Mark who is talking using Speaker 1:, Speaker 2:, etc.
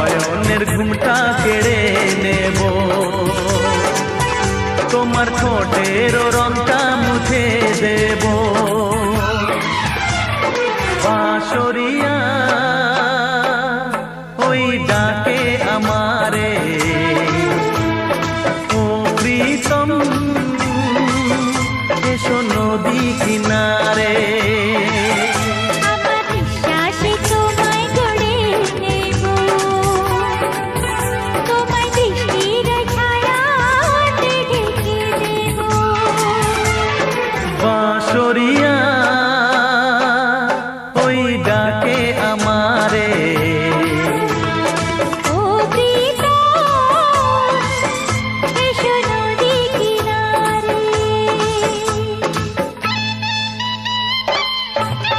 Speaker 1: নয়নের ঘুমটা কেড়ে নেব। তোমার ঠোঁটের রংটা মুছে দেব। বাঁশরিয়া, ওই ডাকে আমারে। ও প্রীতম, এসো নদী কিনারে। সরিয়া ওই ডাকে আমারে
Speaker 2: Thank you.